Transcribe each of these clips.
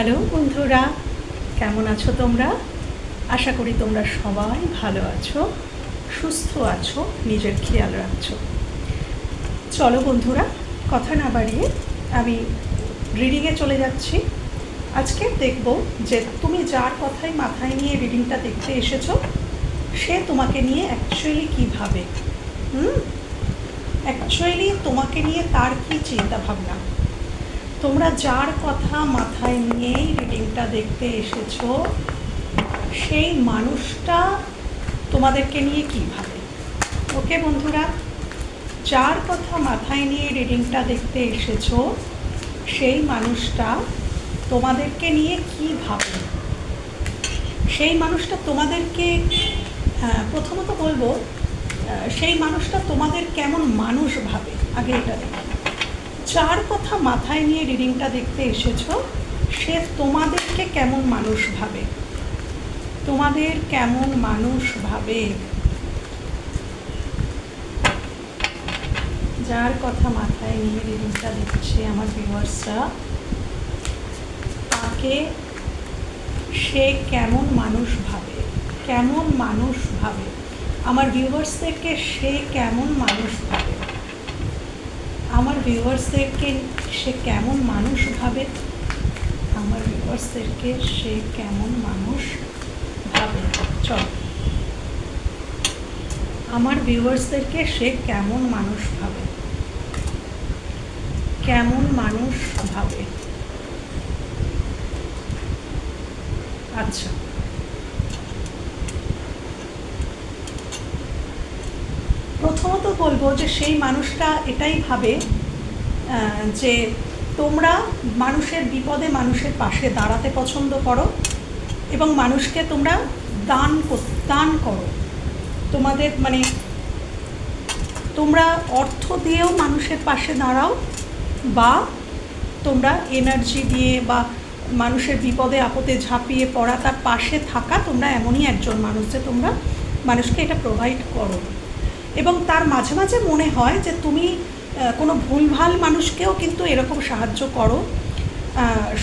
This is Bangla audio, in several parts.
হ্যালো বন্ধুরা, কেমন আছো তোমরা? আশা করি তোমরা সবাই ভালো আছো, সুস্থ আছো, নিজের খেয়াল রাখছো। চলো বন্ধুরা, কথা না বাড়িয়ে আমি রিডিংয়ে চলে যাচ্ছি। আজকে দেখব যে তুমি যার কথাই মাথায় নিয়ে রিডিংটা দেখতে এসেছ, সে তোমাকে নিয়ে অ্যাকচুয়ালি কী ভাবে হুম? অ্যাকচুয়ালি তোমাকে নিয়ে তার কী চিন্তা ভাবনা তোমরা যার কথা মাথায় নিয়েই রিডিংটা দেখতে এসেছ সেই মানুষটা তোমাদেরকে নিয়ে কী ভাবে? ওকে বন্ধুরা যার কথা মাথায় নিয়ে রিডিংটা দেখতে এসেছ সেই মানুষটা তোমাদেরকে নিয়ে কী ভাবে? সেই মানুষটা তোমাদেরকে হ্যাঁ, প্রথমত বলব সেই মানুষটা তোমাদের কেমন মানুষ ভাবে? আগে এটা দেখো। যার কথা মাথায় নিয়ে রিডিংটা দেখতে এসেছ, সে তোমাদেরকে কেমন মানুষ ভাবে? তোমাদের কেমন মানুষ ভাবে? যার কথা মাথায় নিয়ে রিডিংটা দেখছে আমার ভিউয়ার্সরা তাকে সে কেমন মানুষ ভাবে? কেমন মানুষ ভাবে? আমার ভিউয়ার্সদেরকে সে কেমন মানুষ ভাবে? আমার ভিউয়ার্সদেরকে সে কেমন মানুষ ভাবে? আমার ভিউয়ার্সদেরকে সে কেমন মানুষ ভাবে? চল। আমার ভিউয়ার্সদেরকে সে কেমন মানুষ ভাবে? কেমন মানুষ ভাবে? আচ্ছা। প্রথমত বলব যে সেই মানুষটা এটাই ভাবে যে তোমরা মানুষের বিপদে মানুষের পাশে দাঁড়াতে পছন্দ করো এবং মানুষকে তোমরা দান দান করো। তোমাদের মানে তোমরা অর্থ দিয়েও মানুষের পাশে দাঁড়াও বা তোমরা এনার্জি দিয়ে বা মানুষের বিপদে, আপদে ঝাঁপিয়ে পড়া তার পাশে থাকা তোমরা এমনই একজন মানুষ যে তোমরা মানুষকে এটা প্রোভাইড করো। এবং তার মাঝে মাঝে মনে হয় যে তুমি কোনো ভুলভাল মানুষকেও কিন্তু এরকম সাহায্য করো।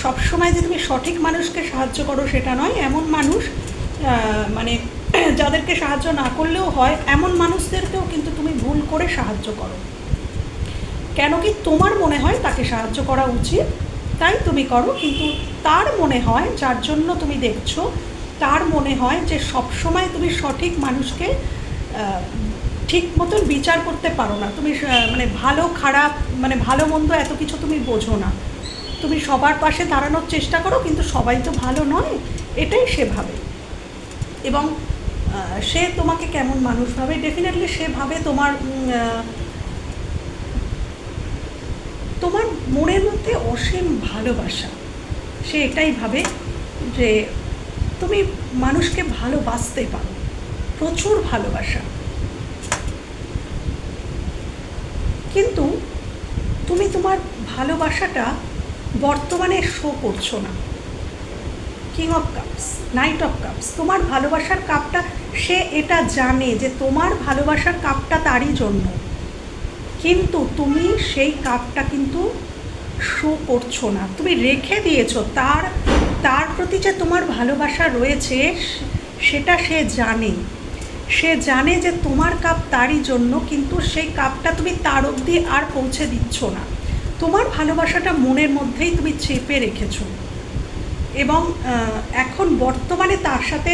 সব সময় যে তুমি সঠিক মানুষকে সাহায্য করো সেটা নয়, এমন মানুষ মানে যাদেরকে সাহায্য না করলেও হয়, এমন মানুষদেরকেও কিন্তু তুমি ভুল করে সাহায্য করো। কেন কি তোমার মনে হয় তাকে সাহায্য করা উচিত, তাই তুমি করো, কিন্তু তার মনে হয়, যার জন্য তুমি দেখছ, তার মনে হয় যে সব সময় তুমি সঠিক মানুষকে ঠিক মতন বিচার করতে পারো না। তুমি মানে ভালো, খারাপ মানে ভালো, মন্দ এত কিছু তুমি বোঝো না। তুমি সবার পাশে দাঁড়ানোর চেষ্টা করো, কিন্তু সবাই তো ভালো নয়, এটাই সে ভাবে। এবং সে তোমাকে কেমন মানুষ ভাবে? ডেফিনেটলি সে ভাবে তোমার তোমার মনের মধ্যে অসীম ভালোবাসা। সে এটাই ভাবে যে তুমি মানুষকে ভালোবাসতে পারো। প্রচুর ভালোবাসা। কিন্তু তুমি তোমার ভালোবাসাটা বর্তমানে শো করছ না। King of cups knight of cups তোমার ভালোবাসার কাপটা সে এটা জানে যে তোমার ভালোবাসার কাপটা তারই জন্য। কিন্তু তুমি সেই কাপটা কিন্তু শো করছ না। তুমি রেখে দিয়েছ, তার তার প্রতি যে তোমার ভালোবাসা রয়েছে, সেটা সে জানে। সে জানে যে তোমার কাপ তারই জন্য, কিন্তু সেই কাপটা তুমি তার অবধি আর পৌঁছে দিচ্ছ না। তোমার ভালোবাসাটা মনের মধ্যেই তুমি চেপে রেখেছ। এবং এখন বর্তমানে তার সাথে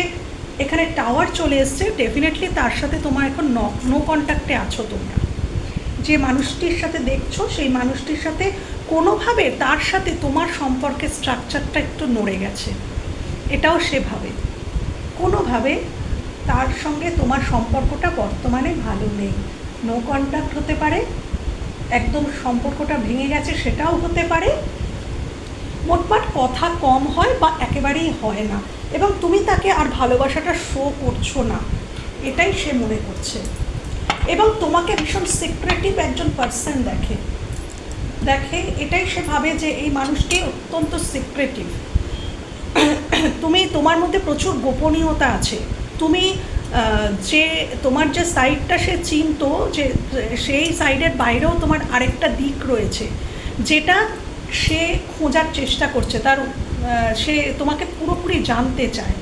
এখানে টাওয়ার চলে এসছে। ডেফিনেটলি তার সাথে তোমার এখন নো কন্ট্যাক্টে আছো তোমরা। যে মানুষটির সাথে দেখছ, সেই মানুষটির সাথে কোনোভাবে তার সাথে তোমার সম্পর্কের স্ট্রাকচারটা একটু নড়ে গেছে। এটাও সেভাবে কোনোভাবে তার সঙ্গে তোমার সম্পর্কটা বর্তমানে ভালো নেই। নো কন্ট্যাক্ট হতে পারে। একদম সম্পর্কটা ভেঙে গেছে সেটাও হতে পারে। মোটমাট কথা কম হয় বা একেবারেই হয় না এবং তুমি তাকে আর ভালোবাসাটা শো করছ না। এটাই সে মনে করছে। এবং তোমাকে ভীষণ সিক্রেটিভ একজন পার্সন দেখে। দেখে এটাই সে ভাবে যে এই মানুষটি অত্যন্ত সিক্রেটিভ তুমি তোমার মধ্যে প্রচুর গোপনীয়তা আছে। তুমি যে তোমার যে সাইডটা সে চিনতো, যে সেই সাইডের বাইরেও তোমার আরেকটা দিক রয়েছে, যেটা সে খোঁজার চেষ্টা করছে, তার সে তোমাকে পুরোপুরি জানতে চায়।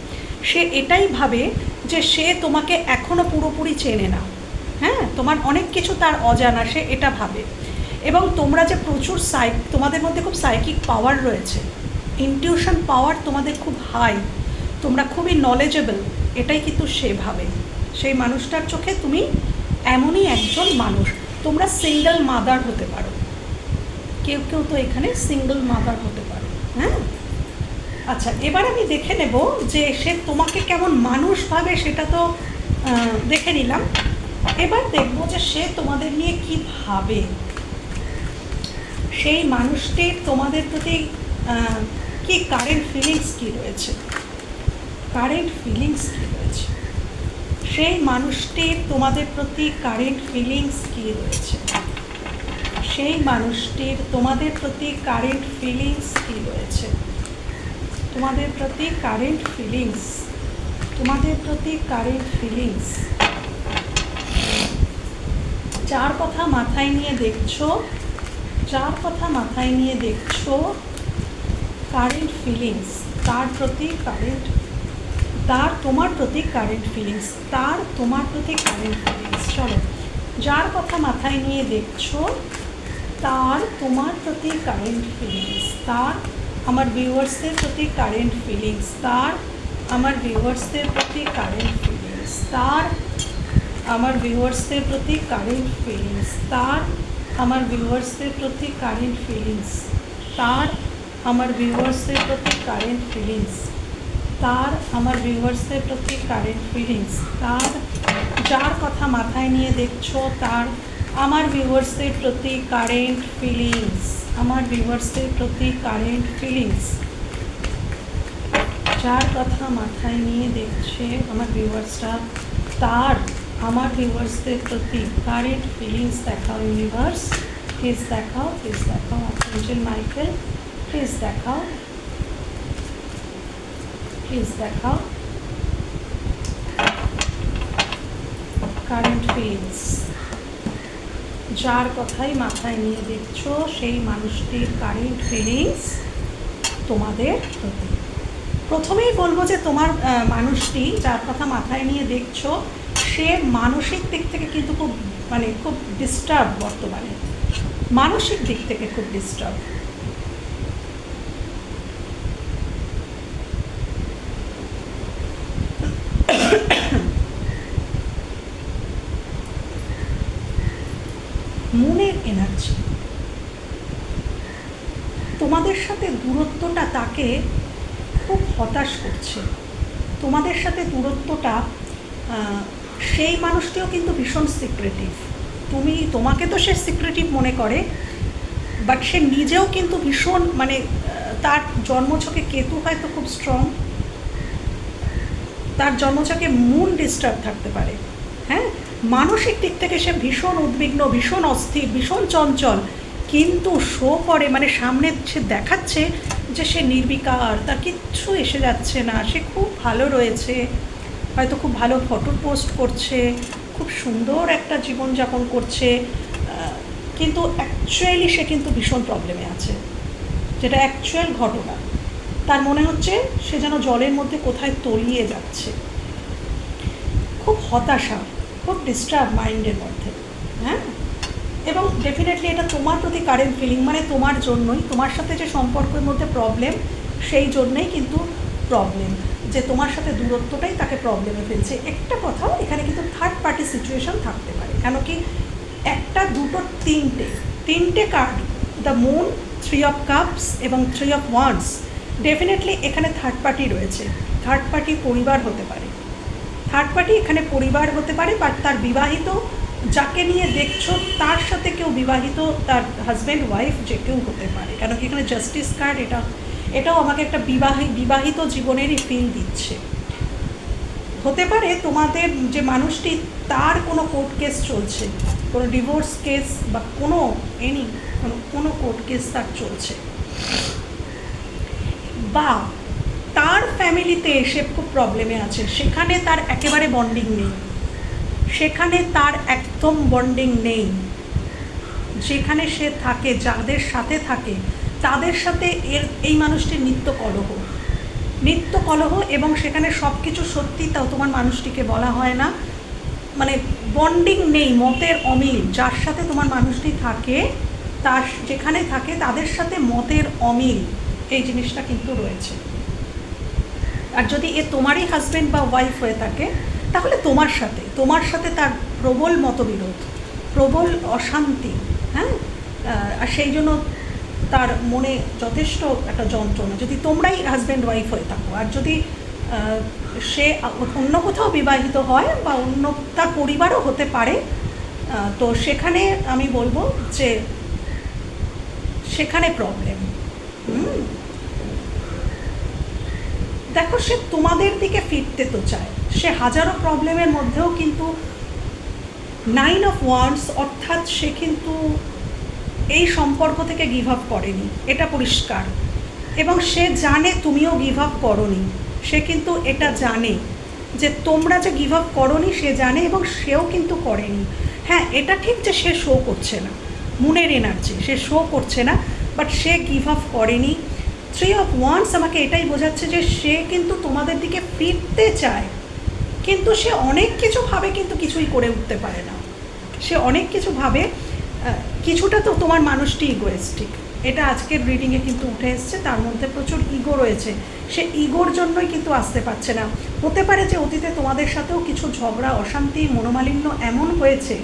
সে এটাই ভাবে যে সে তোমাকে এখনও পুরোপুরি চেনে না। হ্যাঁ? তোমার অনেক কিছু তার অজানা, সে এটা ভাবে। এবং তোমরা যে প্রচুর সাইক তোমাদের মধ্যে খুব সাইকিক পাওয়ার রয়েছে। ইনটিউশন পাওয়ার তোমাদের খুব হাই তোমরা খুবই নলেজেবল এটাই কিন্তু সে ভাবে সেই মানুষটার চোখে তুমি এমনই একজন মানুষ। তোমরা সিঙ্গেল মাদার হতে পারো। কেউ কেউ তো এখানে সিঙ্গেল মাদার হতে পারে। হ্যাঁ? আচ্ছা এবার আমি দেখে নেব যে সে তোমাকে কেমন মানুষ ভাবে সেটা তো দেখে নিলাম। এবার দেখব যে সে তোমাদের নিয়ে কি ভাবে। সেই মানুষটির তোমাদের প্রতি কি কারেন্ট ফিলিংস কি রয়েছে? কারেন্ট ফিলিংস কি রয়েছে? সেই মানুষটির তোমাদের প্রতি কারেন্ট ফিলিংস কি রয়েছে? সেই মানুষটির তোমাদের প্রতি কারেন্ট ফিলিংস কি রয়েছে? তোমাদের প্রতি কারেন্ট ফিলিংস তোমাদের প্রতি কারেন্ট ফিলিংস যার কথা মাথায় নিয়ে দেখছ, যার কথা মাথায় নিয়ে দেখছ কারেন্ট ফিলিংস তার প্রতি কারেন্ট তার তোমার প্রতি কারেন্ট ফিলিংস তার তোমার প্রতি কারেন্ট ফিলিংস চলো। যার কথা মাথায় নিয়ে দেখছ, তার তোমার প্রতি কারেন্ট ফিলিংস তার আমার ভিউয়ার্সদের প্রতি কারেন্ট ফিলিংস তার আমার ভিউয়ার্সদের প্রতি কারেন্ট ফিলিংস তার আমার ভিউয়ার্সদের প্রতি কারেন্ট ফিলিংস তার আমার ভিউয়ার্সদের প্রতি কারেন্ট ফিলিংস তার আমার ভিউয়ার্সদের প্রতি কারেন্ট ফিলিংস তার, আমার ভিউয়ার্সদের প্রতি কারেন্ট ফিলিংস তার যার কথা মাথায় নিয়ে দেখছ, তার আমার ভিউয়ার্সদের প্রতি কারেন্ট ফিলিংস আমার ভিউয়ার্সদের প্রতি কারেন্ট ফিলিংস যার কথা মাথায় নিয়ে দেখছে আমার ভিউয়ার্সরা তার আমার ভিউয়ার্সদের প্রতি কারেন্ট ফিলিংস দেখাও ইউনিভার্স প্লিজ দেখাও প্লিজ দেখাও অ্যাঞ্জেল মাইকেল প্লিজ দেখাও। প্লিজ দেখাও কারেন্ট ফিলিংস যার কথাই মাথায় নিয়ে দেখছ, সেই মানুষটির কারেন্ট ফিলিংস তোমাদের প্রতি প্রথমেই বলব যে তোমার মানুষটি যার কথা মাথায় নিয়ে দেখছ, সে মানসিক দিক থেকে কিন্তু খুব মানে খুব ডিস্টার্ব বর্তমানে। মানসিক দিক থেকে খুব ডিস্টার্ব মনের এনার্জি তোমাদের সাথে দূরত্বটা তাকে খুব হতাশ করছে। তোমাদের সাথে দূরত্বটা সেই মানুষটিও কিন্তু ভীষণ সিক্রেটিভ তুমি, তোমাকে তো সে সিক্রেটিভ মনে করে বাট সে নিজেও কিন্তু ভীষণ মানে তার জন্মছকে কেতু হয়তো খুব স্ট্রং তার জন্মছকে মুন ডিস্টার্ব থাকতে পারে। হ্যাঁ? মানসিক দিক থেকে সে ভীষণ উদ্বিগ্ন, ভীষণ অস্থির, ভীষণ চঞ্চল, কিন্তু শো করে মানে সামনে সে দেখাচ্ছে যে সে নির্বিকার, তার কিচ্ছু এসে যাচ্ছে না। সে খুব ভালো রয়েছে, হয়তো খুব ভালো ফটো পোস্ট করছে, খুব সুন্দর একটা জীবনযাপন করছে কিন্তু অ্যাকচুয়ালি সে কিন্তু ভীষণ প্রবলেমে আছে। যেটা অ্যাকচুয়াল ঘটনা। তার মনে হচ্ছে সে যেন জলের মধ্যে কোথায় তলিয়ে যাচ্ছে। খুব হতাশা, খুব ডিস্টার্ব মাইন্ডের মধ্যে হ্যাঁ? এবং ডেফিনেটলি এটা তোমার প্রতি কারেন্ট ফিলিং মানে তোমার জন্যই, তোমার সাথে যে সম্পর্কের মধ্যে প্রবলেম সেই জন্যই কিন্তু প্রবলেম যে তোমার সাথে দূরত্বটাই তাকে প্রবলেমে ফেলছে। একটা কথাও, এখানে কিন্তু থার্ড পার্টি সিচুয়েশন থাকতে পারে কেন কি একটা, দুটো, তিনটে তিনটে card the moon three of cups এবং থ্রি অফ ওয়ান্স ডেফিনেটলি এখানে থার্ড পার্টি রয়েছে। থার্ড পার্টি পরিবার হতে পারে। থার্ড পার্টি এখানে পরিবার হতে পারে বাট তার বিবাহিত যাকে নিয়ে দেখছ, তার সাথে কেউ বিবাহিত, তার হাজব্যান্ড ওয়াইফ যে কেউ হতে পারে। কেন কি এখানে জাস্টিস কার্ড এটা, এটাও আমাকে একটা বিবাহি, বিবাহিত জীবনেরই ফিল দিচ্ছে। হতে পারে তোমাদের যে মানুষটি, তার কোনো কোর্ট কেস চলছে, কোনো ডিভোর্স কেস বা কোনো এনি কোনো কোনো কোর্ট কেস তার চলছে। বা তার ফ্যামিলিতে সে খুব প্রবলেমে আছে, সেখানে তার একেবারে বন্ডিং নেই। সেখানে তার একদম বন্ডিং নেই। যেখানে সে থাকে, যাদের সাথে থাকে, তাদের সাথে এর, এই মানুষটির নিত্য কলহ নিত্য কলহ এবং সেখানে সব কিছু সত্যি, তাও তোমার মানুষটিকে বলা হয় না। মানে বন্ডিং নেই, মতের অমিল। যার সাথে তোমার মানুষটি থাকে, তার যেখানে থাকে, তাদের সাথে মতের অমিল। এই জিনিসটা কিন্তু রয়েছে। আর যদি এ তোমারই হাজব্যান্ড বা ওয়াইফ হয়ে থাকে তাহলে তোমার সাথে তোমার সাথে তার প্রবল মতবিরোধ, প্রবল অশান্তি হ্যাঁ? আর সেই জন্য তার মনে যথেষ্ট একটা যন্ত্রণা। যদি তোমরাই হাজব্যান্ড ওয়াইফ হয়ে থাকো, আর যদি সে অন্য কোথাও বিবাহিত হয় বা অন্য তার পরিবারও হতে পারে তো সেখানে আমি বলব যে সেখানে প্রবলেম দেখো, সে তোমাদের দিকে ফিরতে তো চায়। সে হাজারো প্রবলেমের মধ্যেও কিন্তু নাইন অফ ওয়ান্স অর্থাৎ সে কিন্তু এই সম্পর্ক থেকে গিভ আপ করেনি। এটা পরিষ্কার। এবং সে জানে তুমিও গিভ আপ করনি। সে কিন্তু এটা জানে যে তোমরা যে গিভ আপ করনি, সে জানে এবং সেও কিন্তু করেনি। হ্যাঁ এটা ঠিক যে সে শো করছে না। মুনের এনার্জি সে শো করছে না বাট সে গিভ আপ করেনি। থ্রি অফ ওয়ান্স আমাকে এটাই বোঝাচ্ছে যে সে কিন্তু তোমাদের দিকে ফিরতে চায়। কিন্তু সে অনেক কিছু ভাবে কিন্তু কিছুই করে উঠতে পারে না। সে অনেক কিছু ভাবে কিছুটা তো তোমার মানুষটি ইগোয়েস্টিক এটা আজকের রিডিংয়ে কিন্তু উঠে এসছে, তার মধ্যে প্রচুর ইগো রয়েছে। সে ইগোর জন্যই কিন্তু আসতে পারছে না। হতে পারে যে অতীতে তোমাদের সাথেও কিছু ঝগড়া, অশান্তি, মনোমালিন্য এমন হয়েছে,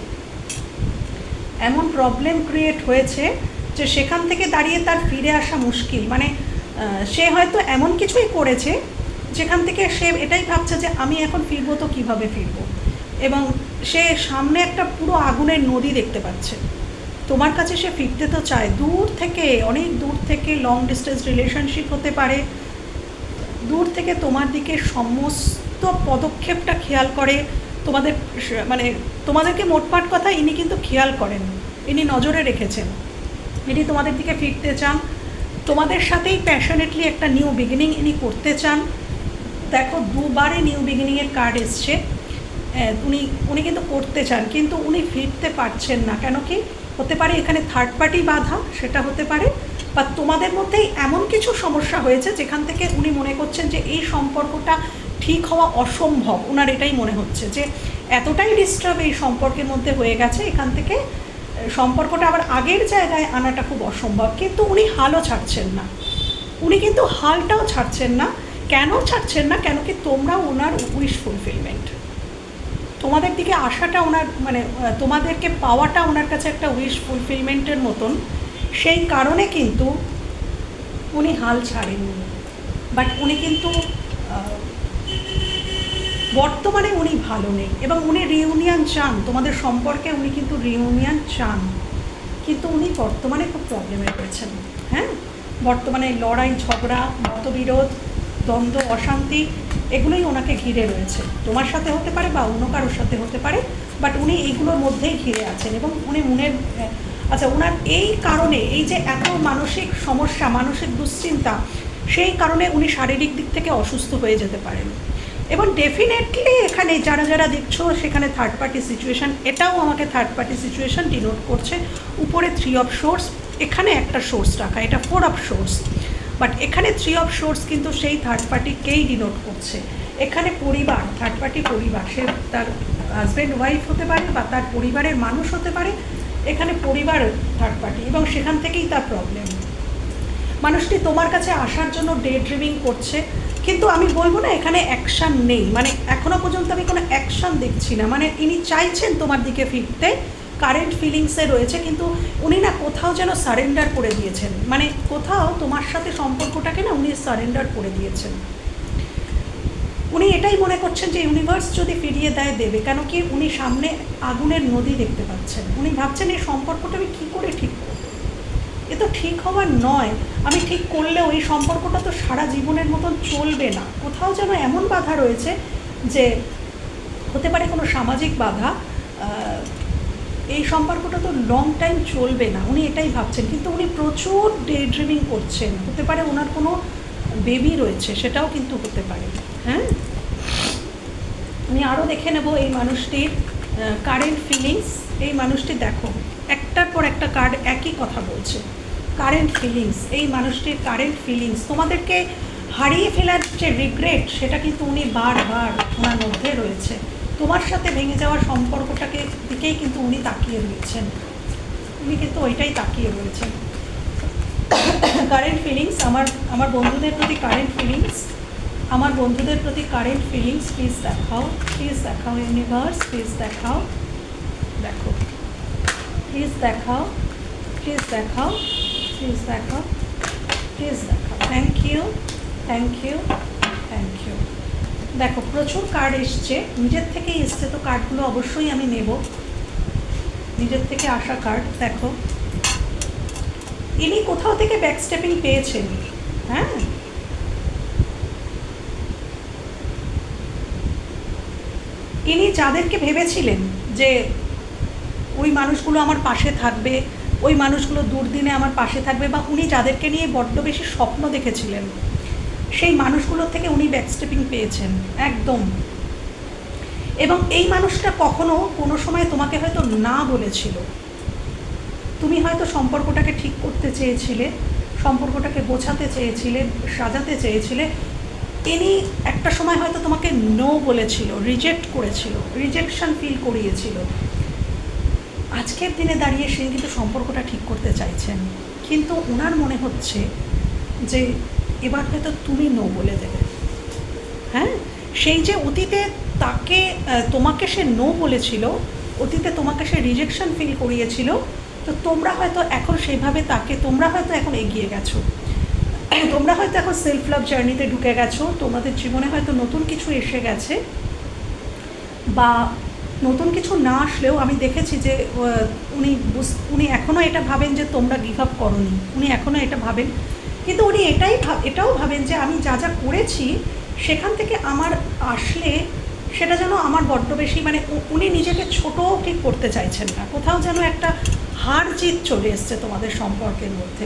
এমন প্রবলেম ক্রিয়েট হয়েছে যে সেখান থেকে দাঁড়িয়ে তার ফিরে আসা মুশকিল। মানে সে হয়তো এমন কিছুই করেছে যেখান থেকে সে এটাই ভাবছে যে আমি এখন ফিরবো তো কীভাবে ফিরবো? এবং সে সামনে একটা পুরো আগুনের নদী দেখতে পাচ্ছে। তোমার কাছে সে ফিরতে তো চায়। দূর থেকে, অনেক দূর থেকে লং ডিস্টেন্স রিলেশনশিপ হতে পারে। দূর থেকে তোমার দিকে সমস্ত পদক্ষেপটা খেয়াল করে। তোমাদের মানে তোমাদেরকে মোটপাট কথা ইনি কিন্তু খেয়াল করেন। ইনি নজরে রেখেছেন। ইনি তোমাদের দিকে ফিরতে চান। তোমাদের সাথেই প্যাশনেটলি একটা নিউ বিগিনিং ইনি করতে চান। দেখো দুবারে নিউ বিগিনিংয়ের কার্ড এসছে। উনি উনি কিন্তু করতে চান, কিন্তু উনি ফিরতে পারছেন না। কেন কি? হতে পারে এখানে থার্ড পার্টি বাধা, সেটা হতে পারে, বা তোমাদের মধ্যেই এমন কিছু সমস্যা হয়েছে যেখান থেকে উনি মনে করছেন যে এই সম্পর্কটা ঠিক হওয়া অসম্ভব। ওনার এটাই মনে হচ্ছে যে এতটাই ডিস্টার্ব এই সম্পর্কের মধ্যে হয়ে গেছে, এখান থেকে সম্পর্কটা আবার আগের জায়গায় আনাটা খুব অসম্ভব। কিন্তু উনি হালও ছাড়ছেন না। উনি কিন্তু হালটাও ছাড়ছেন না। কেন ছাড়ছেন না? কেন কি তোমরা ওনার উইশ ফুলফিলমেন্ট তোমাদের দিকে আসাটা ওনার মানে তোমাদেরকে পাওয়াটা ওনার কাছে একটা উইশ ফুলফিলমেন্টের মতন। সেই কারণে কিন্তু উনি হাল ছাড়েননি। বাট উনি কিন্তু বর্তমানে উনি ভালো নেই। এবং উনি রিউনিয়ন চান। তোমাদের সম্পর্কে উনি কিন্তু রিউনিয়ন চান। কিন্তু উনি বর্তমানে খুব প্রবলেমে রয়েছেন। হ্যাঁ? বর্তমানে লড়াই, ঝগড়া, মতবিরোধ দ্বন্দ্ব, অশান্তি, এগুলোই ওনাকে ঘিরে রয়েছে। তোমার সাথে হতে পারে বা অন্য কারোর সাথে হতে পারে বাট উনি এইগুলোর মধ্যেই ঘিরে আছেন এবং উনি মনের আচ্ছা ওনার এই কারণে, এই যে এত মানসিক সমস্যা, মানসিক দুশ্চিন্তা, সেই কারণে উনি শারীরিক দিক থেকে অসুস্থ হয়ে যেতে পারেন। এবং ডেফিনেটলি এখানে যারা যারা দেখছ, সেখানে থার্ড পার্টি সিচুয়েশান এটাও আমাকে থার্ড পার্টি সিচুয়েশান ডিনোট করছে। উপরে থ্রি অফ সোর্স এখানে একটা সোর্স রাখা, এটা ফোর অফ সোর্স বাট এখানে থ্রি অফ সোর্স কিন্তু সেই থার্ড পার্টিকেই ডিনোট করছে। এখানে পরিবার থার্ড পার্টি পরিবার, সে তার হাজব্যান্ড ওয়াইফ হতে পারে বা তার পরিবারের মানুষ হতে পারে। এখানে পরিবার থার্ড পার্টি এবং সেখান থেকেই তার প্রবলেম মানুষটি তোমার কাছে আসার জন্য ডে ড্রিভিং করছে। কিন্তু আমি বলব না, এখানে অ্যাকশান নেই। মানে এখনও পর্যন্ত আমি কোনো অ্যাকশান দেখছি না। মানে ইনি চাইছেন তোমার দিকে ফিরতে। কারেন্ট ফিলিংসে রয়েছে, কিন্তু উনি না কোথাও যেন সারেন্ডার করে দিয়েছেন। মানে কোথাও তোমার সাথে সম্পর্কটাকে না উনি সারেন্ডার করে দিয়েছেন। উনি এটাই মনে করছেন যে ইউনিভার্স যদি ফিরিয়ে দেয়, দেবে। কেন কি উনি সামনে আগুনের নদী দেখতে পাচ্ছেন। উনি ভাবছেন এই সম্পর্কটা আমি কী করে ঠিক করব? এ তো ঠিক হওয়ার নয়। আমি ঠিক করলেও এই সম্পর্কটা তো সারা জীবনের মতন চলবে না। কোথাও যেন এমন বাধা রয়েছে যে হতে পারে কোনো সামাজিক বাধা এই সম্পর্কটা তো লং টাইম চলবে না। উনি এটাই ভাবছেন। কিন্তু উনি প্রচুর ডে ড্রিমিং করছেন। হতে পারে ওনার কোনো বেবি রয়েছে, সেটাও কিন্তু হতে পারে। হ্যাঁ? আমি আরও দেখে নেব এই মানুষটির কারেন্ট ফিলিংস এই মানুষটি দেখো, একটার পর একটা কার্ড একই কথা বলছে। কারেন্ট ফিলিংস এই মানুষটির কারেন্ট ফিলিংস তোমাদেরকে হারিয়ে ফেলার যে রিগ্রেট সেটা কিন্তু উনি বারবার ওনার মধ্যে রয়েছে। তোমার সাথে ভেঙে যাওয়ার সম্পর্কটাকে দিকেই কিন্তু উনি তাকিয়ে রয়েছেন। উনি কিন্তু ওইটাই তাকিয়ে রয়েছেন। কারেন্ট ফিলিংস আমার আমার বন্ধুদের প্রতি কারেন্ট ফিলিংস আমার বন্ধুদের প্রতি কারেন্ট ফিলিংস প্লিজ দেখাও প্লিজ দেখাও ইউনিভার্স প্লিজ দেখাও, দেখো প্লিজ দেখাও প্লিজ দেখাও প্লিজ দেখাও প্লিজ দেখাও। Thank you thank you thank you দেখো, প্রচুর কার্ড এসছে। নিজের থেকেই এসছে, তো কার্ডগুলো অবশ্যই আমি নেব। নিজের থেকে আসা কার্ড দেখো। ইনি কোথাও থেকে ব্যাক স্টেপিং পেয়েছেন। হ্যাঁ? ইনি যাদেরকে ভেবেছিলেন যে ওই মানুষগুলো আমার পাশে থাকবে, ওই মানুষগুলো দুর্দিনে আমার পাশে থাকবে বা উনি যাদেরকে নিয়ে বড্ড বেশি স্বপ্ন দেখেছিলেন সেই মানুষগুলোর থেকে উনি ব্যাকস্টেপিং পেয়েছেন, একদম। এবং এই মানুষটা কখনো কোনো সময় তোমাকে হয়তো না বলেছিল। তুমি হয়তো সম্পর্কটাকে ঠিক করতে চেয়েছিলে, সম্পর্কটাকে বোঝাতে চেয়েছিলে, সাজাতে চেয়েছিলে। ইনি একটা সময় হয়তো তোমাকে নো বলেছিল রিজেক্ট করেছিল রিজেকশন ফিল করিয়েছিল। আজকের দিনে দাঁড়িয়ে সে কিন্তু সম্পর্কটা ঠিক করতে চাইছেন। কিন্তু ওনার মনে হচ্ছে যে এবার হয়তো তুমি নো বলে দেবে। হ্যাঁ? সেই যে অতীতে তাকে তোমাকে সে নো বলেছিল, অতীতে তোমাকে সে রিজেকশন ফিল করিয়েছিল, তো তোমরা হয়তো এখন সেইভাবে তাকে, তোমরা হয়তো এখন এগিয়ে গেছো। তোমরা হয়তো এখন সেলফ লাভ জার্নিতে ঢুকে গেছো, তোমাদের জীবনে হয়তো নতুন কিছু এসে গেছে, বা নতুন কিছু না আসলেও আমি দেখেছি যে উনি উনি এখনও এটা ভাবেন যে তোমরা গিভ আপ করনি। উনি এখনও এটা ভাবেন কিন্তু উনি এটাই এটাও ভাবেন যে আমি যা যা করেছি, সেখান থেকে আমার আসলে সেটা যেন আমার বড্ড বেশি মানে উনি নিজেকে ছোটও ঠিক করতে চাইছেন না। কোথাও যেন একটা হার জিত চলে এসছে তোমাদের সম্পর্কের মধ্যে।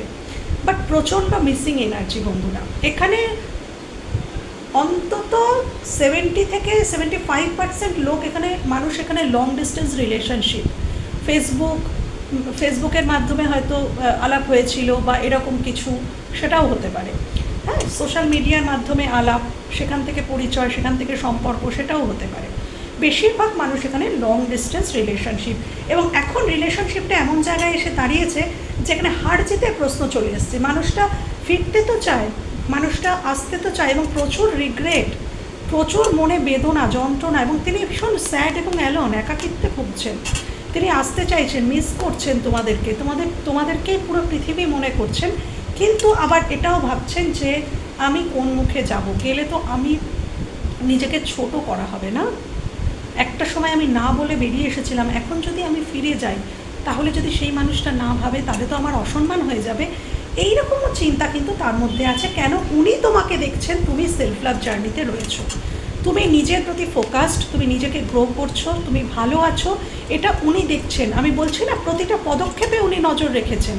বাট প্রচণ্ড মিসিং এনার্জি বন্ধুরা। এখানে অন্তত সেভেন্টি থেকে সেভেন্টি ফাইভ পার্সেন্ট লোক এখানে, মানুষ এখানে লং ডিস্টেন্স রিলেশনশিপ ফেসবুক ফেসবুকের মাধ্যমে হয়তো আলাপ হয়েছিল বা এরকম কিছু, সেটাও হতে পারে। হ্যাঁ সোশ্যাল মিডিয়ার মাধ্যমে আলাপ, সেখান থেকে পরিচয়, সেখান থেকে সম্পর্ক, সেটাও হতে পারে। বেশিরভাগ মানুষ এখানে লং ডিস্টেন্স রিলেশনশিপ এবং এখন রিলেশনশিপটা এমন জায়গায় এসে দাঁড়িয়েছে, যেখানে হার জিতের প্রশ্ন চলে এসছে মানুষটা ফিরতে তো চায়, মানুষটা আসতে তো চায় এবং প্রচুর রিগ্রেট প্রচুর মনে বেদনা, যন্ত্রণা এবং তিনি ভীষণ স্যাড এবং অ্যালন একাকিত্বে ভুগছেন। তিনি আসতে চাইছেন মিস করছেন তোমাদেরকে। তোমাদের, তোমাদেরকেই পুরো পৃথিবী মনে করছেন। কিন্তু আবার এটাও ভাবছেন যে আমি কোন মুখে যাব? গেলে তো আমি নিজেকে ছোট করা হবে না? একটা সময় আমি না বলে বেরিয়ে এসেছিলাম, এখন যদি আমি ফিরে যাই, তাহলে যদি সেই মানুষটা না ভাবে, তাহলে তো আমার অসম্মান হয়ে যাবে। এই রকমও চিন্তা কিন্তু তার মধ্যে আছে। কেন উনি তোমাকে দেখছেন? তুমি সেলফ লাভ জার্নিতে রয়েছো। তুমি নিজের প্রতি ফোকাসড তুমি নিজেকে গ্রো করছ, তুমি ভালো আছো, এটা উনি দেখছেন। আমি বলছি না, প্রতিটা পদক্ষেপে উনি নজর রেখেছেন।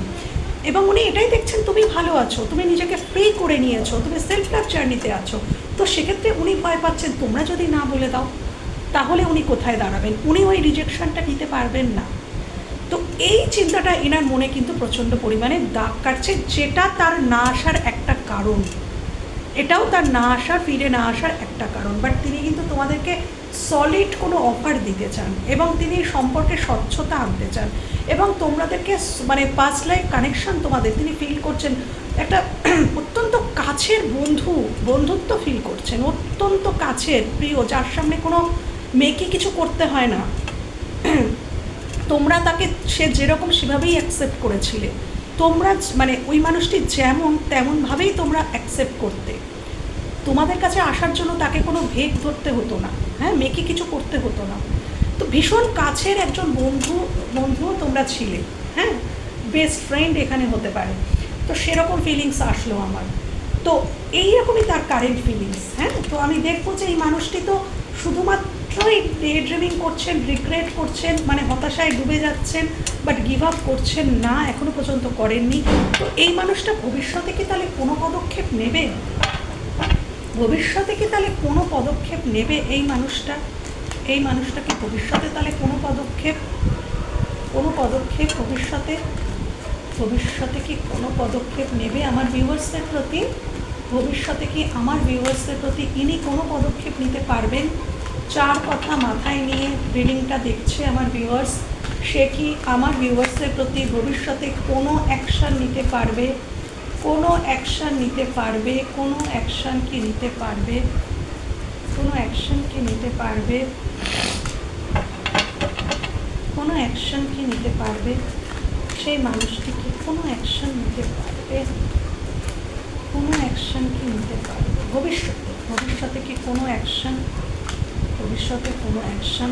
এবং উনি এটাই দেখছেন, তুমি ভালো আছো, তুমি নিজেকে ফ্রি করে নিয়েছো, তুমি সেলফ লাভ জার্নিতে আছো। তো সেক্ষেত্রে উনি ভয় পাচ্ছেন, তোমরা যদি না বলে দাও, তাহলে উনি কোথায় দাঁড়াবেন? উনি ওই রিজেকশনটা নিতে পারবেন না। তো এই চিন্তাটা এনার মনে কিন্তু প্রচণ্ড পরিমাণে দাগ কাটছে, যেটা তার না আসার একটা কারণ। এটাও তার না আসা ফিরে না আসার একটা কারণ। বাট তিনি কিন্তু তোমাদেরকে সলিড কোনো অফার দিতে চান এবং তিনি সম্পর্কে স্বচ্ছতা আনতে চান এবং তোমাদেরকে মানে পাস্ট লাইফ কানেকশন তোমাদের, তিনি ফিল করছেন। একটা অত্যন্ত কাছের বন্ধু, বন্ধুত্ব ফিল করছেন। অত্যন্ত কাছের, প্রিয়, যার সামনে কোনো মেয়েকে কিছু করতে হয় না। তোমরা তাকে সে যেরকম সেভাবেই অ্যাকসেপ্ট করেছিলে। তোমরা মানে ওই মানুষটি যেমন তেমনভাবেই তোমরা অ্যাকসেপ্ট করতে। তোমাদের কাছে আসার জন্য তাকে কোনো ভেগ ধরতে হতো না। হ্যাঁ মেয়েকে কিছু করতে হতো না। তো ভীষণ কাছের একজন বন্ধু বন্ধুও তোমরা ছিলে। হ্যাঁ বেস্ট ফ্রেন্ড এখানে হতে পারে। তো সেরকম ফিলিংস আসলো আমার। তো এইরকমই তার কারেন্ট ফিলিংস হ্যাঁ তো আমি দেখব যে এই মানুষটি তো শুধুমাত্রই ডে ড্রিমিং করছেন রিগ্রেট করছেন মানে হতাশায় ডুবে যাচ্ছেন বাট গিভ আপ করছেন না, এখনও পর্যন্ত করেননি। তো এই মানুষটা ভবিষ্যতে কি তাহলে কোনো পদক্ষেপ নেবে? ভবিষ্যতে কি তাহলে কোনো পদক্ষেপ নেবে এই মানুষটা? এই মানুষটা কি ভবিষ্যতে তাহলে কোনো পদক্ষেপ কোনো পদক্ষেপ ভবিষ্যতে ভবিষ্যতে কি কোনো পদক্ষেপ নেবে আমার ভিউয়ার্সদের প্রতি? ভবিষ্যতে কি আমার ভিউয়ার্সদের প্রতি ইনি কোনো পদক্ষেপ নিতে পারবেন? চার কথা মাথায় নিয়ে রিডিংটা দেখছে আমার ভিউয়ার্স সে কি আমার ভিউয়ার্সদের প্রতি ভবিষ্যতে কোনো অ্যাকশান নিতে পারবে? কোনো অ্যাকশান নিতে পারবে? কোনো অ্যাকশান কি নিতে পারবে? কোনো অ্যাকশান কি নিতে পারবে? কোনো অ্যাকশান কি নিতে পারবে? সেই মানুষটি কি কোনো অ্যাকশান নিতে পারবে? কোনো অ্যাকশান কি নিতে পারবে? ভবিষ্যতে ভবিষ্যতে কি কোনো অ্যাকশান ভবিষ্যতে কোনো অ্যাকশান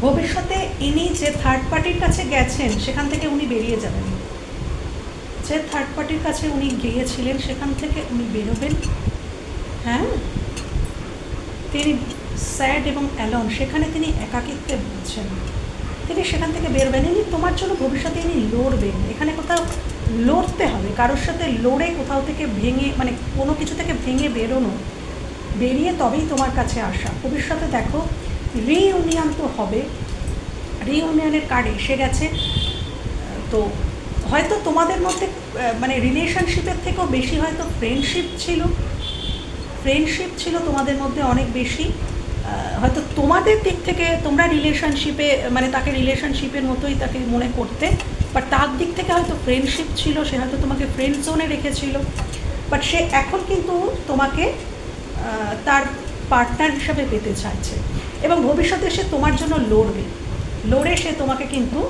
ভবিষ্যতে ইনি যে থার্ড পার্টির কাছে গেছেন, সেখান থেকে উনি বেরিয়ে যাবেন। যে থার্ড পার্টির কাছে উনি গিয়েছিলেন, সেখান থেকে উনি বেরোবেন। হ্যাঁ? তিনি স্যাড এবং অ্যালন সেখানে তিনি একাকিত্বে ভুগছেন। তিনি সেখান থেকে বেরোবেন। ইনি তোমার জন্য ভবিষ্যতে ইনি লড়বেন। এখানে কোথাও লড়তে হবে, কারোর সাথে লড়ে কোথাও থেকে ভেঙে মানে কোনো কিছু থেকে ভেঙে বেরোনো, বেরিয়ে তবেই তোমার কাছে আসা। ভবিষ্যতে দেখো রিইউনিয়ন তো হবে রিইউনিয়নের কার্ড এসে গেছে, তো হয়তো তোমাদের মধ্যে মানে রিলেশনশিপের থেকেও বেশি হয়তো ফ্রেন্ডশিপ ছিল ফ্রেন্ডশিপ ছিল তোমাদের মধ্যে অনেক বেশি হয়তো তোমাদের দিক থেকে তোমরা রিলেশনশিপে মানে তাকে রিলেশনশিপের মতোই তাকে মনে করতে বাট তার দিক থেকে হয়তো ফ্রেন্ডশিপ ছিল, সে হয়তো তোমাকে ফ্রেন্ড জোনে রেখেছিল। বাট সে এখন কিন্তু তোমাকে তার পার্টনার হিসাবে পেতে চাইছে। এবং ভবিষ্যতে সে তোমার জন্য লড়বে। লড়ে সে তোমাকে কিন্তু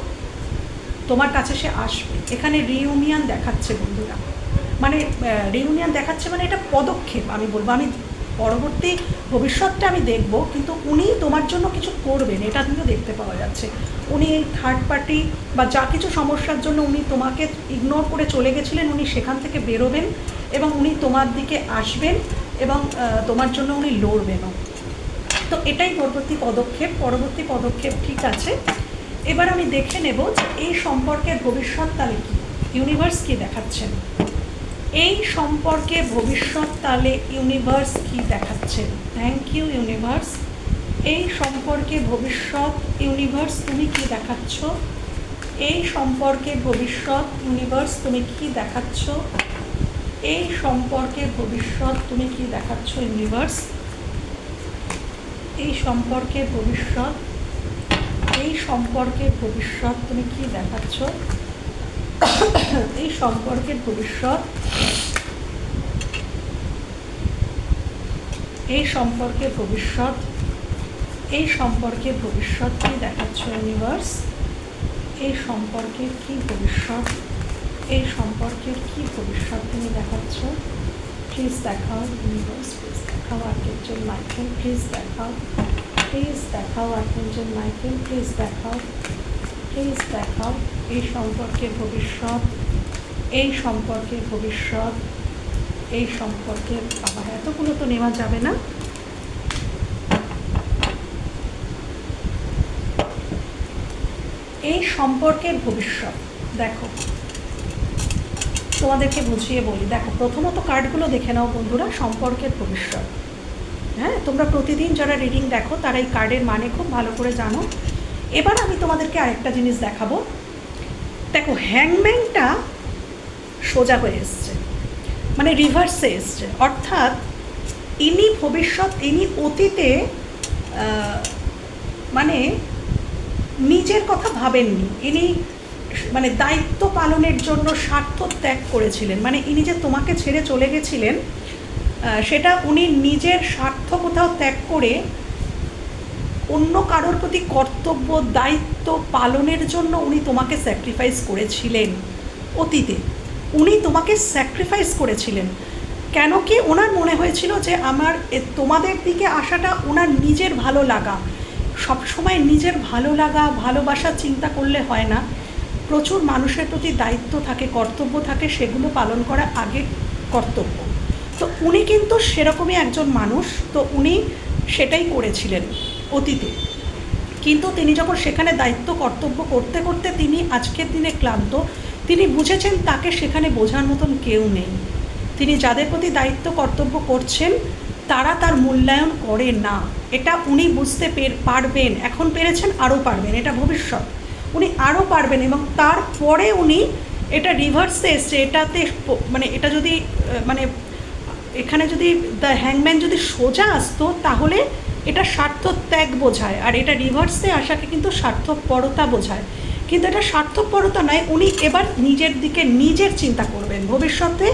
তোমার কাছে সে আসবে। এখানে রিউনিয়ন দেখাচ্ছে বন্ধুরা। মানে রিউনিয়ন দেখাচ্ছে মানে এটা পদক্ষেপ, আমি বলব। আমি পরবর্তী ভবিষ্যৎটা আমি দেখব, কিন্তু উনি তোমার জন্য কিছু করবেন, এটা কিন্তু দেখতে পাওয়া যাচ্ছে। উনি থার্ড পার্টি বা যা কিছু সমস্যার জন্য উনি তোমাকে ইগনোর করে চলে গেছিলেন, উনি সেখান থেকে বেরোবেন এবং উনি তোমার দিকে আসবেন এবং তোমার জন্য উনি লড়বেনও তো এটাই পরবর্তী পদক্ষেপ পরবর্তী পদক্ষেপ ঠিক আছে। এবার আমি দেখে নেব যে এই সম্পর্কের ভবিষ্যৎ তালে কি ইউনিভার্স কি দেখাচ্ছেন। এই সম্পর্কে ভবিষ্যৎ তালে ইউনিভার্স কি দেখাচ্ছেন। থ্যাংক ইউ ইউনিভার্স এই সম্পর্কে ভবিষ্যৎ ইউনিভার্স তুমি কি দেখাচ্ছ? এই সম্পর্কে ভবিষ্যৎ ইউনিভার্স তুমি কি দেখাচ্ছ? এই সম্পর্কে ভবিষ্যৎ তুমি কি দেখাচ্ছ ইউনিভার্স এই সম্পর্কে ভবিষ্যৎ, এই সম্পর্কে ভবিষ্যৎ তুমি কি দেখাচ্ছ? এই সম্পর্কের ভবিষ্যৎ, এই সম্পর্কে ভবিষ্যৎ এই সম্পর্কে ভবিষ্যৎ কি দেখাচ্ছ ইউনিভার্স এই সম্পর্কের কি ভবিষ্যৎ? এই সম্পর্কের কি ভবিষ্যৎ তুমি দেখাচ্ছ? প্লিজ দেখাও ইউনিভার্স প্লিজ দেখাও আর্কেঞ্জেল মাইকেল প্লিজ দেখাও প্লিজ দেখাও আর্কেঞ্জেল মাইকেল প্লিজ দেখাও প্লিজ দেখাও এই সম্পর্কের ভবিষ্যৎ, এই সম্পর্কের ভবিষ্যৎ, এই সম্পর্কের আবার এতগুলো তো নেওয়া যাবে না। এই সম্পর্কের ভবিষ্যৎ। দেখো। তোমাদেরকে বুঝিয়ে বলি, দেখো, প্রথমত কার্ডগুলো দেখে নাও বন্ধুরা, সম্পর্কের ভবিষ্যৎ। হ্যাঁ তোমরা প্রতিদিন যারা রিডিং দেখো, তারা এই কার্ডের মানে খুব ভালো করে জানো। এবার আমি তোমাদেরকে আরেকটা জিনিস দেখাবো। দেখো হ্যাংম্যানটা সোজা হয়ে এসছে। মানে রিভার্সে এসছে। অর্থাৎ ইনি ভবিষ্যৎ, ইনি অতীতে মানে নিজের কথা ভাবেননি। ইনি মানে দায়িত্ব পালনের জন্য স্বার্থ ত্যাগ করেছিলেন। মানে ইনি যে তোমাকে ছেড়ে চলে গেছিলেন সেটা উনি নিজের স্বার্থ কোথাও ত্যাগ করে অন্য কারোর প্রতি কর্তব্য, দায়িত্ব পালনের জন্য উনি তোমাকে স্যাক্রিফাইস করেছিলেন অতীতে। উনি তোমাকে স্যাক্রিফাইস করেছিলেন। কেন কি ওনার মনে হয়েছিল যে আমার তোমাদের দিকে আসাটা ওনার নিজের ভালো লাগা। সবসময় নিজের ভালো লাগা, ভালোবাসা চিন্তা করলে হয় না। প্রচুর মানুষের প্রতি দায়িত্ব থাকে, কর্তব্য থাকে, সেগুলো পালন করা আগে কর্তব্য। তো উনি কিন্তু সেরকমই একজন মানুষ, তো উনি সেটাই করেছিলেন অতীতে। কিন্তু তিনি যখন সেখানে দায়িত্ব, কর্তব্য করতে করতে তিনি আজকের দিনে ক্লান্ত, তিনি বুঝেছেন তাকে সেখানে বোঝার মতন কেউ নেই। তিনি যাদের প্রতি দায়িত্ব, কর্তব্য করছেন তারা তার মূল্যায়ন করে না। এটা উনি বুঝতে পের- পারবেন, এখন পেরেছেন, আরও পারবেন, এটা ভবিষ্যৎ। উনি আরও পারবেন এবং তারপরে উনি এটা রিভার্সে এসছে, এটাতে মানে এটা যদি মানে এখানে যদি দ্য হ্যাংম্যান যদি সোজা আসতো, তাহলে এটা স্বার্থ ত্যাগ বোঝায়, আর এটা রিভার্সে আসাকে কিন্তু স্বার্থপরতা বোঝায়। কিন্তু এটা স্বার্থপরতা নয়, উনি এবার নিজের দিকে নিজের চিন্তা করবেন। ভবিষ্যতে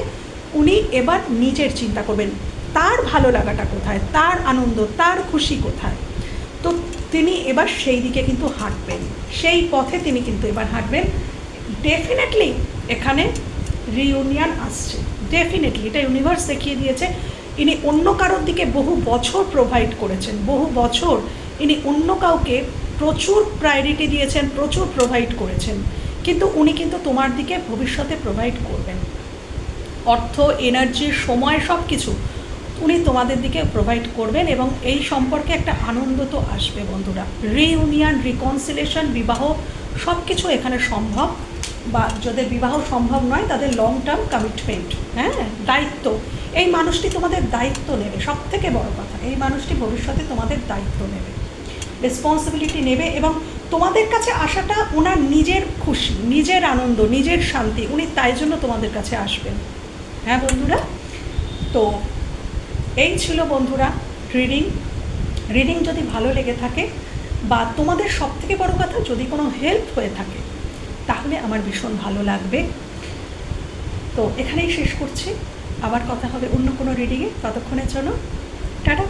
উনি এবার নিজের চিন্তা করবেন। তার ভালো লাগাটা কোথায়? তার আনন্দ, তার খুশি কোথায়? তো তিনি এবার সেই দিকে কিন্তু হাঁটবেন। সেই পথে তিনি কিন্তু এবার হাঁটবেন। ডেফিনেটলি এখানে রিউনিয়ন আসছে। ডেফিনেটলি এটা ইউনিভার্স দেখিয়ে দিয়েছে। ইনি অন্য কারোর দিকে বহু বছর প্রোভাইড করেছেন। বহু বছর ইনি অন্য কাউকে প্রচুর প্রায়োরিটি দিয়েছেন, প্রচুর প্রোভাইড করেছেন। কিন্তু উনি কিন্তু তোমার দিকে ভবিষ্যতে প্রোভাইড করবেন। অর্থ এনার্জি সময় সব কিছু উনি তোমাদের দিকে প্রোভাইড করবেন এবং এই সম্পর্কে একটা আনন্দ তো আসবে বন্ধুরা। রিউনিয়ন রিকনসিলেশন বিবাহ সব কিছু এখানে সম্ভব বা যাদের বিবাহ সম্ভব নয়, তাদের লং টার্ম কমিটমেন্ট হ্যাঁ? দায়িত্ব। এই মানুষটি তোমাদের দায়িত্ব নেবে সব থেকে বড় কথা, এই মানুষটি ভবিষ্যতে তোমাদের দায়িত্ব নেবে রেসপন্সিবিলিটি নেবে এবং তোমাদের কাছে আসাটা ওনার নিজের খুশি, নিজের আনন্দ, নিজের শান্তি, উনি তাই জন্য তোমাদের কাছে আসবেন। হ্যাঁ বন্ধুরা? তো এই ছিল বন্ধুরা রিডিং রিডিং যদি ভালো লেগে থাকে বা তোমাদের সব থেকে বড়ো কথা যদি কোনো হেল্প হয়ে থাকে, তাহলে আমার ভীষণ ভালো লাগবে। তো এখানেই শেষ করছি। আবার কথা হবে অন্য কোনো রিডিংয়ে ততক্ষণের জন্য টাটা।